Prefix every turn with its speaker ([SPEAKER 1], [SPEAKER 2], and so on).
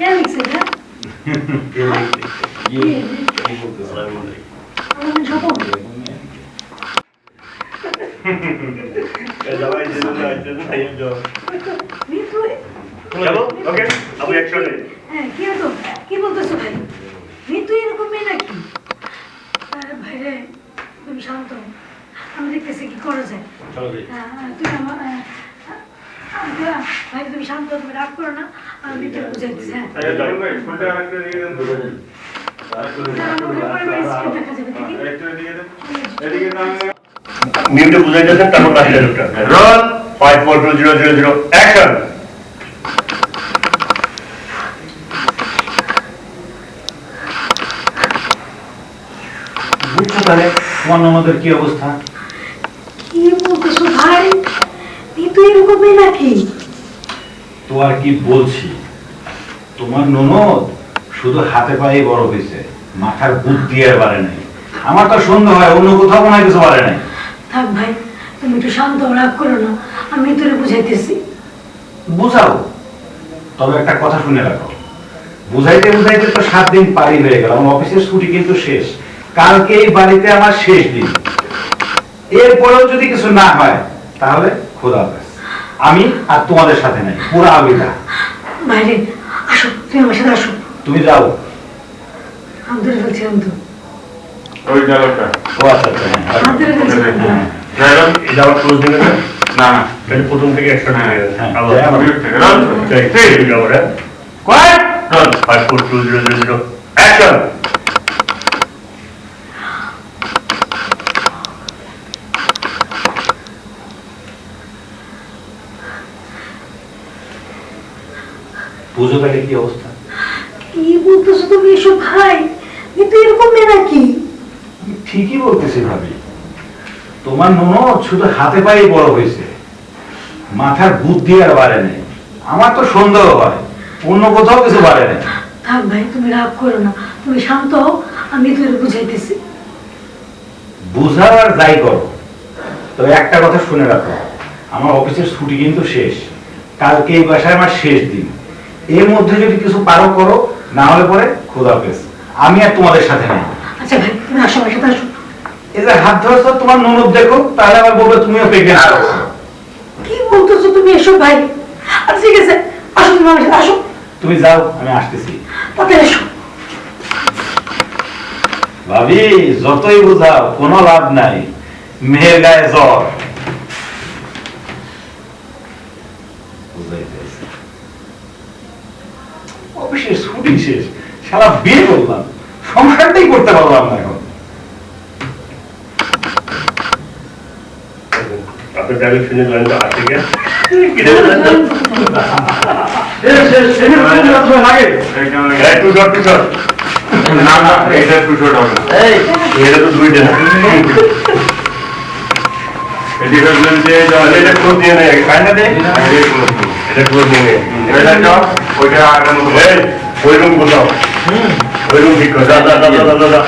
[SPEAKER 1] কে লিখছে এটা
[SPEAKER 2] কি বলতেছ
[SPEAKER 1] হ্যাঁ ভাই মিতু এরকম মেয়ে নাকি? আরে ভাই রে তুমি শান্ত। আমি দেখতেছি কি করা যায় হ্যাঁ, হ্যাঁ, তুমি আমার ভাই তুমি শান্ত তুমি রাগ করো না আমি মিতুকে বুঝাইতেছি হ্যাঁ
[SPEAKER 3] যাও ভাই ফোনটা আরেকটা দিয়ে দেন তো নিউটে বুঝাই দিয়েছেন তারপর কাজ ডায়লগটা run five four two zero zero zero action
[SPEAKER 2] বুঝছ তাহলে? তোমার ননদের কি অবস্থা?
[SPEAKER 1] কি মেয়ে নাকি?
[SPEAKER 2] তো আর কি বলছি? তোমার ননদ শুধু হাতে পায়ে বড় হয়েছে। মাথার বুদ্ধি আর বাড়ে নাই। আমার তো সন্দেহ হয় অন্য কোথাও মনে কিছু বাড়ে নাই।
[SPEAKER 1] থাক ভাই তুমি একটু শান্ত রাগ করো না। আমি তোরে বুঝাইতেছি।
[SPEAKER 2] বুঝাও। তবে একটা কথা শুনে রাখো। বুঝাইতে বুঝাইতে তো সাত দিন পারি হয়ে গেল। আমার অফিসের ছুটি কিন্তু শেষ। কালকে এই বাড়িতে আমার শেষ দিন। এরপরেও যদি কিছু না হয় তাহলে খোদা আমি আর তোমাদের সাথে নাই পুরো আবিদা
[SPEAKER 1] বাইরে আসো তুমি আমার সাথে আসো।
[SPEAKER 2] তুমি যাও।
[SPEAKER 1] হাত ধরে ফেলছিলাম তো
[SPEAKER 3] ওই
[SPEAKER 2] ও আচ্ছা আচ্ছা হ্যাঁ,
[SPEAKER 1] ধরে ফেলছিলাম
[SPEAKER 2] হ্যাঁ।
[SPEAKER 3] ক্লোজ দিবেন না
[SPEAKER 4] না না।
[SPEAKER 3] তাহলে প্রথম থেকে একশো টাকা
[SPEAKER 2] হ্যাঁ,
[SPEAKER 3] আবার
[SPEAKER 2] হ্যাঁ,
[SPEAKER 3] আমি ঠিক? Run five four two zero zero zero action
[SPEAKER 2] পুজো কাটে কি অবস্থা?
[SPEAKER 1] কি বলতেছো তুমি এসব ভাই? মিতু এরকম মেয়ে নাকি?
[SPEAKER 2] ঠিকই বলতেছি ভাবি। তোমার ননদ শুধু হাতে পায়ে বড় হয়েছে। মাথার বুদ্ধি আর বাড়ে নেই। আমার তো সন্দেহ হয়। অন্য কোথাও কিছু বাড়ে নেই।
[SPEAKER 1] থাক ভাই তুমি রাগ করো না। তুমি শান্ত হও আমি তোরে বুঝাইতেছি।
[SPEAKER 2] বুঝার আর যাই করো। তবে একটা কথা শুনে রাখো। আমার অফিসের ছুটি কিন্তু শেষ। কালকে এই বাসায় আমার শেষ দিন। এর মধ্যে যদি কিছু পারো করো না হলে পরে খোদা হাফেজ। আমি আর তোমাদের সাথে নেই।
[SPEAKER 1] আচ্ছা ভাই তুমি আসো আমার সাথে আসো।
[SPEAKER 2] এই যে হাত ধরেছ তোমার ননদ দেখো তাহলে আবার বলবে তুমিও প্রেগনেন্ট আছো
[SPEAKER 1] কি বলতেছো তুমি এসব ভাই? আচ্ছা ঠিক আছে আসো তুমি আমার সাথে আসো।
[SPEAKER 2] তুমি যাও আমি আসতেছি।
[SPEAKER 1] এসো
[SPEAKER 2] ভাবি যতই বুঝাও কোনো লাভ নাই। মেয়ের গায়ে জ্বর। অফিসের ছুটি শেষ সারা বিয়ে করলাম। সংসারটাই করতে পারলাম না এখন।
[SPEAKER 3] আপনার ডায়লগ শুনে লাইনটা আছে কে টু শট টু শট
[SPEAKER 4] না না এটা হবে
[SPEAKER 2] এই।
[SPEAKER 3] এটা তো দুইটা
[SPEAKER 4] এটি ভাবলেন যে
[SPEAKER 3] এটা ক্লোজ দিয়ে নেই
[SPEAKER 2] কায়না দে?
[SPEAKER 3] এটা ক্লোজ দিয়ে
[SPEAKER 4] এটা চপ ওইটা আগের মতো
[SPEAKER 3] ওই রুম কোথাও ওই রুম ঠিক কর যা যা যা যা যা